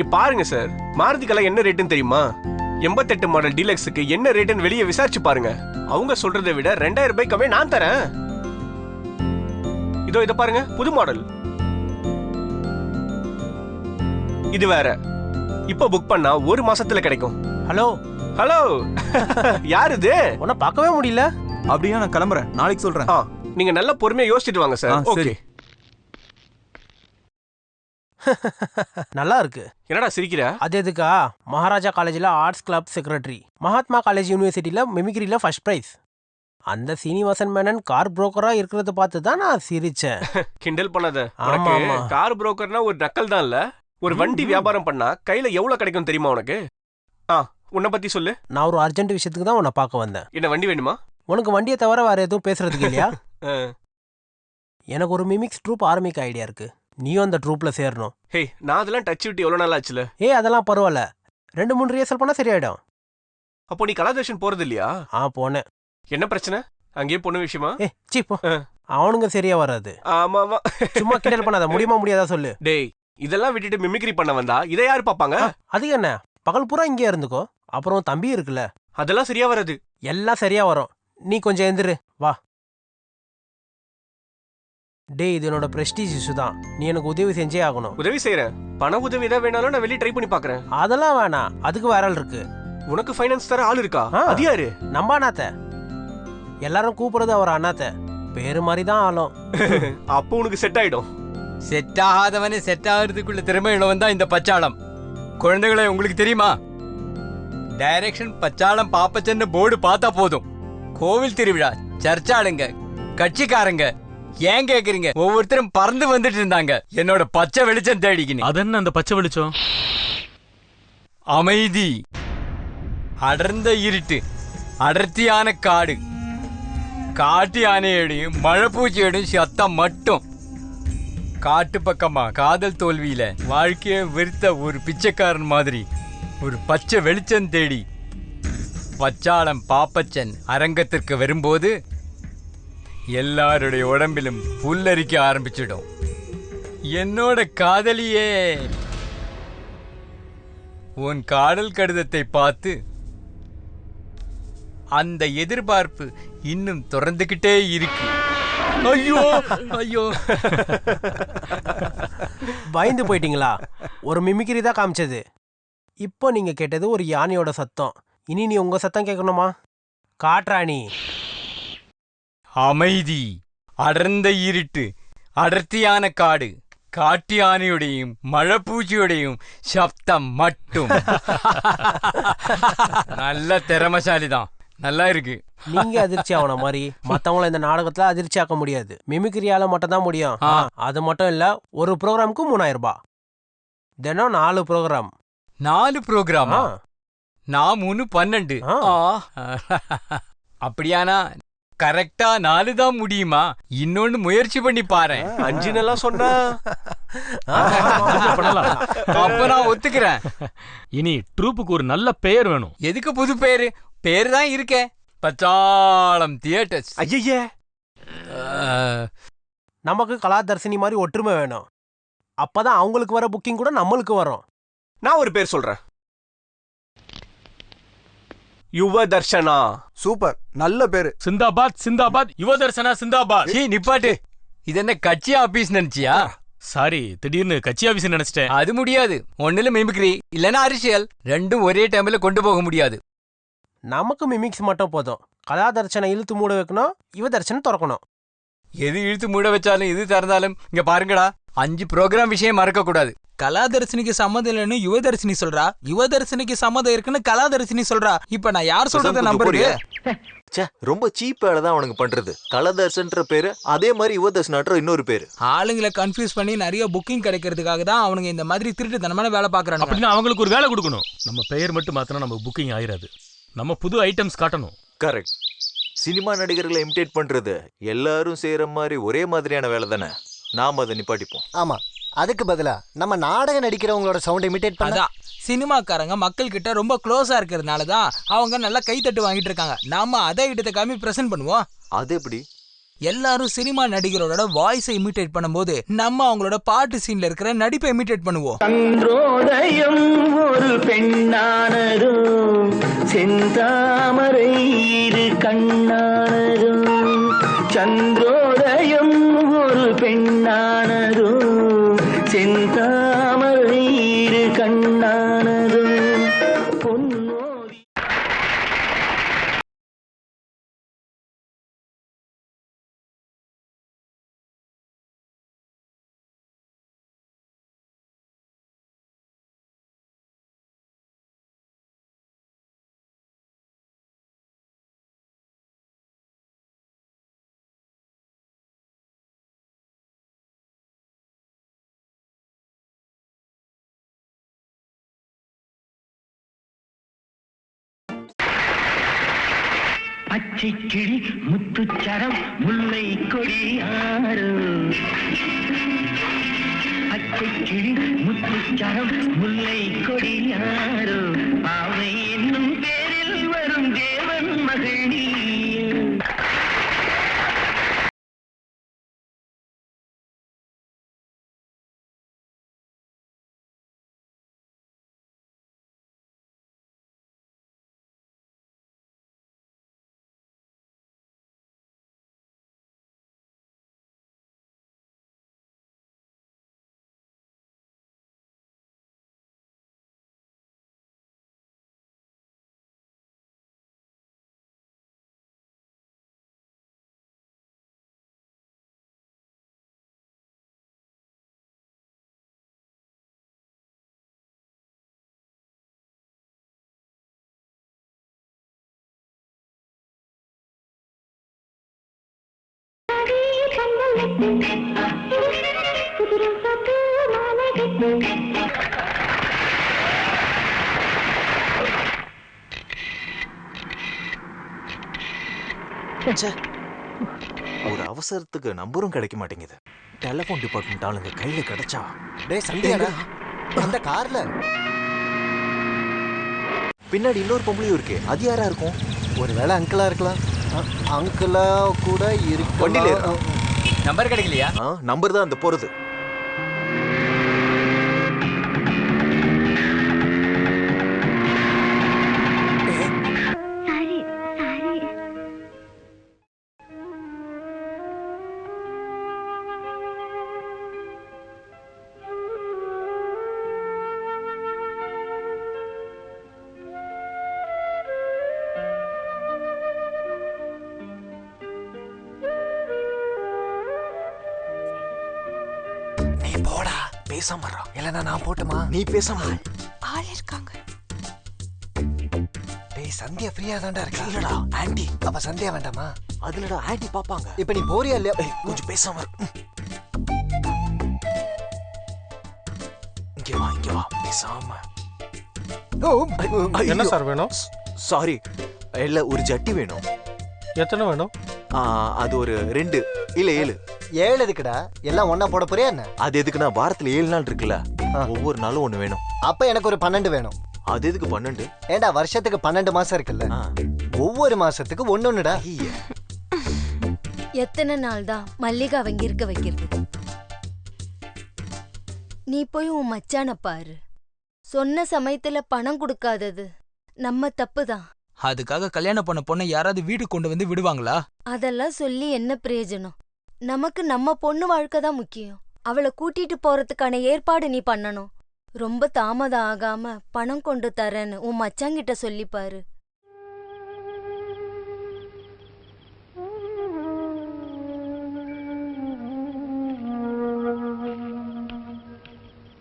இங்க பாருங்க சார் மாருதிக்கெல்லாம் என்ன ரேட்டுன்னு தெரியுமா? எண்பத்தெட்டு மாடல் டீலக்ஸுக்கு என்ன ரேட்டுன்னு வெளியே விசாரிச்சு பாருங்க. அவங்க சொல்றதை விட ரெண்டாயிரம் ரூபாய் கம்மியா நான் தரேன். இதோ இத பாருங்க புது மாடல் இது வேற. இப்ப புக் பண்ணா ஒரு மாசத்துல கிடைக்கும். ஹலோ ஹலோ யார் இது? உன்னை பார்க்கவே முடியல. அப்படியா நான் கிளம்புறேன். நாளைக்கு சொல்றேன். ஆ, நீங்க நல்ல பொறுமையா யோசிச்சுட்டு வாங்க சார் ஓகே சரி. நல்லா இருக்கு என்னடா சிரிக்கிற? அது எதுக்கா? மகாராஜா காலேஜில் arts club secretary Mahatma college யூனிவர்சிட்டியில் மிமிக்ரியில் ஃபர்ஸ்ட் ப்ரைஸ் அந்த சீனிவாசன் மேனன் கார் புரோக்கரா இருக்கிறத பார்த்து தான் நான் சிரிச்சேன். கிண்டல் பண்ணாத. ஆமா. கார் புரோக்கர்னா ஒரு நக்கல் தான் இல்ல ஒரு வண்டி வியாபாரம் பண்ணா கையில எவ்வளவு கிடைக்கும் தெரியுமா உனக்கு? ஆ உன்னை பத்தி சொல்லு. நான் ஒரு அர்ஜென்ட் விஷயத்துக்கு தான் உன்னை பார்க்க வந்தேன். என்ன வண்டி வேணுமா? உனக்கு வண்டியை தவிர வேற எதுவும் பேசுறதுக்கு இல்லையா. எனக்கு ஒரு மிமிக்ஸ் ட்ரூப் ஆரம்பிக்க ஐடியா இருக்கு. நீயும் அந்த ட்ரூப்ல சேரணும். ஹே நான் அதெல்லாம் டச் விட்டு எவ்வளவு நாள் ஆச்சுல? ஏய் அதெல்லாம் பரவாயில்ல. ரெண்டு மூணு ரிஹர்சல் பண்ணா சரியாயிடும். அப்போ நீ கலாதர்ஷன் போறது இல்லையா? ஆ போனேன். என்ன பிரச்சனை? அங்கேயே பொண்ணு விஷயமா? ஏ சீ போ. அவனுங்க சரியா வராது. ஆமா ஆமா சும்மா கிண்டல் பண்ணாத. முடியுமா முடியாதா சொல்லு. டேய் இதெல்லாம் விட்டுட்டு மிமிக்ரி பண்ண வந்தா? இதை யாரு பாப்பாங்க அது என்ன? பகல் பூரா இங்கே இருந்துக்கோ. அப்புறம் தம்பி இருக்குல்ல. அதெல்லாம் சரியா வராது. எல்லாம் சரியா வரும். நீ கொஞ்சம் எந்திரு. வா. டேய் இது என்னோட பிரஸ்டீஜ் இஷ்யூ தான். நீ எனக்கு உதவி செஞ்சே ஆகணும். உதவி செய்யறேன் பண உதவி ஏதாவது வேணாலும் நான் வெளியே ட்ரை பண்ணி பாக்குறேன். அதெல்லாம் வேணாம். அதுக்கு வேற ஆள் இருக்கு. உனக்கு ஃபைனான்ஸ் தர ஆள் இருக்கா? ஆ. அது யாரு? நம்ம அண்ணாத்த. எல்லாரும் கூப்பிடுறது அவர் அண்ணாத்த. பேரு மாதிரி தான் ஆளும். அப்போ உனக்கு செட் ஆயிடும். செட் ஆகாதவனே செட் ஆகிறதுக்குள்ள திறமை உள்ளவன் தான் இந்த பச்சாளம். குழந்தைகளே உங்களுக்கு தெரியுமா? டைரக்ஷன் பச்சாளம் பாப்பச்சன்னு போர்டு பார்த்தா போதும். கோவில் திருவிழா சர்ச்சாளுங்க கட்சிக்காரங்க ஏன் கேக்குறீங்க? ஒவ்வொருத்தரும் பறந்து வந்துட்டு இருந்தாங்க. என்னோட பச்சை வெளிச்சம் தேடிக்கினு. அதென்ன அந்த பச்சை வெளிச்சம்? அமைதி. அடர்ந்த இருட்டு. அடர்த்தியான காடு. காட்டு யானையோடையும் மழைப்பூச்சியோடையும் சத்தம் மட்டும். காட்டு பக்கமா காதல் தோல்வியில வாழ்க்கையை வெறுத்த ஒரு பிச்சைக்காரன் மாதிரி ஒரு பச்சை வெளிச்சம் தேடி பச்சாளம் பாப்பச்சன் அரங்கத்திற்கு வரும்போது எல்லாருடைய உடம்பிலும் புல்லரிக்க ஆரம்பிச்சிடும். என்னோட காதலியே. உன் காதல் கடிதத்தை பார்த்து அந்த எதிர்பார்ப்பு இன்னும் தொடர்ந்துகிட்டே இருக்கு. ஐயோ ஐயோ. பயந்து போயிட்டீங்களா? ஒரு மிமிக்ரி தான் காமிச்சது. இப்போ நீங்க கேட்டது ஒரு யானையோட சத்தம். இனி நீ உங்க சத்தம் கேட்கணுமா? காட்ராணி. அமைதி. அடர்ந்த இருட்டு. அடர்த்தியான காடு. காட்டு யானையுடையும் மழைப்பூச்சியுடையும் சப்தம் மட்டும். நல்ல திறமசாலிதான். நல்லா இருக்கு. நீங்க அதிர்ச்சி ஆகன மாதிரி மத்தவங்கள இந்த நாடகத்துல அதிர்ச்சி ஆக்க முடியாது. மிமிக்ரியால மட்டும் தான் முடியும். அது மட்டும் இல்ல ஒரு ப்ரோக்ராமுக்கு மூணாயிரம் ரூபாய். தினம் நாலு ப்ரோக்ராம். நாலு ப்ரோக்ராமா? நான் மூணு பன்னெண்டு. அப்படியானா கரெக்டா நாலு தான் முடியுமா இன்னொன்னு முயற்சி பண்ணி பாரு அஞ்சுன்னெல்லாம் சொன்னா பண்ணலாம் அப்ப நான் ஒத்துக்கிறேன் இனி ட்ரூப்புக்கு ஒரு நல்ல பெயர் வேணும் எதுக்கு புது பேரு பேரு தான் இருக்கே பச்சாளம் தியேட்டர்ஸ் ஐயய்யே நமக்கு கலாதர்சினி மாதிரி ஒற்றுமை வேணும் அப்பதான் அவங்களுக்கு வர புக்கிங் கூட நம்மளுக்கு வரும் நான் ஒரு பேர் சொல்றேன் யுவ தர்ஷனா சூப்பர். நல்ல பேரு. சிந்தாபாத் சிந்தாபாத் யுவதர்சனா சிந்தாபாத். சீ நிப்பாட்டு. இது என்ன கட்சி ஆபீஸ் நினைச்சியா? சாரி திடீர்னு கட்சி ஆபீஸ் நினைச்சிட்டேன். அது முடியாது. ஒண்ணுல மிமிக்ரி இல்லனா அரசியல். ரெண்டும் ஒரே டைம்ல கொண்டு போக முடியாது. நமக்கு மிமிக்ஸ் மட்டும் போதும். கலாதர்ச்சனை இழுத்து மூட வைக்கணும் இவ தர்ச்சனை திறக்கணும். எது இழுத்து மூட வச்சாலும் எது திறந்தாலும் இங்க பாருங்கடா. அஞ்சு ப்ரோக்ராம் விஷயம் மறக்க கூடாது கலாதர்சினிக்கு சம்மதம் இல்லைன்னு யுவதர்சினி சொல்றா. யுவதர்சினிக்கு சம்மதம் இருக்குன்னு கலாதர்சினி சொல்றா. இப்ப நான் யார் சொல்றத நம்புறது? ச்சே ரொம்ப சீப் வேலை தான் அவனுக்கு பண்றது. கலதர்சன்ற பேரு அதே மாதிரி யுவதர்ஷனான்ற இன்னொரு பேரு. ஆளுங்களை கன்ஃபியூஸ் பண்ணி நிறைய புக்கிங் கிடைக்கிறதுக்காக தான் அவனுங்க இந்த மாதிரி திருட்டுத்தனமான வேலை பாக்குறானுங்க அப்படின்னா அவங்களுக்கு ஒரு வேலை கொடுக்கணும். நம்ம பெயர் மட்டும் மாத்தினா நம்ம புக்கிங் ஆயிராது. நம்ம புது ஐட்டம்ஸ் காட்டணும். கரெக்ட் சினிமா நடிகர்களை இமிடேட் பண்றது எல்லாரும் செய்யற மாதிரி ஒரே மாதிரியான வேலை தானே? நாம அதை நிப்பாட்டிப்போம். ஆமா. அதுக்கு பதிலா நம்ம நாடகம் நடிக்கிறவங்களோட சவுண்ட் இமிடேட் பண்ணா சினிமாக்காரங்க மக்கள் கிட்ட ரொம்ப க்ளோஸா இருக்கிறதுனால தான் அவங்க நல்லா கைத்தட்டு வாங்கிட்டு இருக்காங்க. நாம அதை இடத்தை காமி பிரசன்ட் பண்ணுவோம். அது எப்படி? எல்லாரும் சினிமா நடிகரோட வாய்ஸை இமிட்டேட் பண்ணும்போது நம்ம அவங்களோட பாட்டு சீன்ல இருக்கிற நடிப்பை இமிட்டேட் பண்ணுவோம். சந்திரோதயம் ஒரு பெண்ணானதோ செந்தாமரை இரு கண்ணானதோ சந்திரோதயம் ஒரு பெண்ணானதோ பச்சை கிளி முத்துச்சரம் முல்லை கொடியாறு பச்சை கிளி முத்துச்சரம் முல்லை கொடியாரோ பாவை ஒரு அவசரத்துக்கு நம்பரும் கிடைக்க மாட்டேங்குது. டெலிபோன் டிபார்ட்மெண்ட் ஆளுங்க கையில கிடைச்சா டேய் சந்தியாடா அந்த கார்ல? பின்னாடி இன்னொரு பொம்பளையும் இருக்கு. அது யாரா இருக்கும்? ஒருவேளை அங்கிளா இருக்கலாம். அங்கிளா கூட வண்டியில இருக்கா? நம்பர் கிடைக்கலையா? நம்பர் தான் அந்த போறது. பேசாம இருடா. இல்லைன்னா நான் போட்டுமா? நீ பேசாம. ஆள் இருக்காங்க. டேய் சந்தியா ஃப்ரீயா தான்டா இருக்கா? இல்லடா. ஆண்டி அப்ப சந்தியா வேண்டாமா? அதுலடா ஆண்டி பாப்பாங்க. இப்ப நீ போறியா இல்லையா? கொஞ்சம் பேசாம. இங்க வா இங்க வா. பேசாம. என்ன சார் வேணும்? சாரி. இல்ல ஒரு ஜட்டி வேணும். எத்தனை வேணும்? ஆ, அது ஒரு ரெண்டு. இல்ல ஏழு. ஏழு எதுக்குடா? எல்லாம் ஒண்ணா போட போறியா என்ன? அது எதுக்குன்னா வாரத்துல ஏழு நாள் இருக்குல்ல. ஒவ்வொரு நாளும் ஒண்ணு வேணும். அப்ப எனக்கு ஒரு பன்னெண்டு வேணும். அது எதுக்கு பன்னெண்டு? ஏண்டா வருஷத்துக்கு பன்னெண்டு மாசம் இருக்குல்ல. ஒவ்வொரு மாசத்துக்கு ஒன்னொன்னுடா ஐய. எத்தனை நாள் தான் மல்லிகா அவங்க இருக்க வைக்கிறது? நீ போய் உன் மச்சான பாரு. சொன்ன சமயத்துல பணம் கொடுக்காதது நம்ம தப்பு தான். அதுக்காக கல்யாணம் பண்ண பொண்ணை யாராவது வீட்டுக்கு கொண்டு வந்து விடுவாங்களா? அதெல்லாம் சொல்லி என்ன பிரயோஜனம்? நமக்கு நம்ம பொண்ணு வாழ்க்கை தான் முக்கியம். அவளை கூட்டிட்டு போறதுக்கான ஏற்பாடு நீ பண்ணணும். ரொம்ப தாமதம் ஆகாம பணம் கொண்டு தரேன்னு உன் மச்சாங்கிட்ட சொல்லிப்பாரு.